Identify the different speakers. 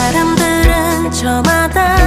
Speaker 1: 사람들은 저마다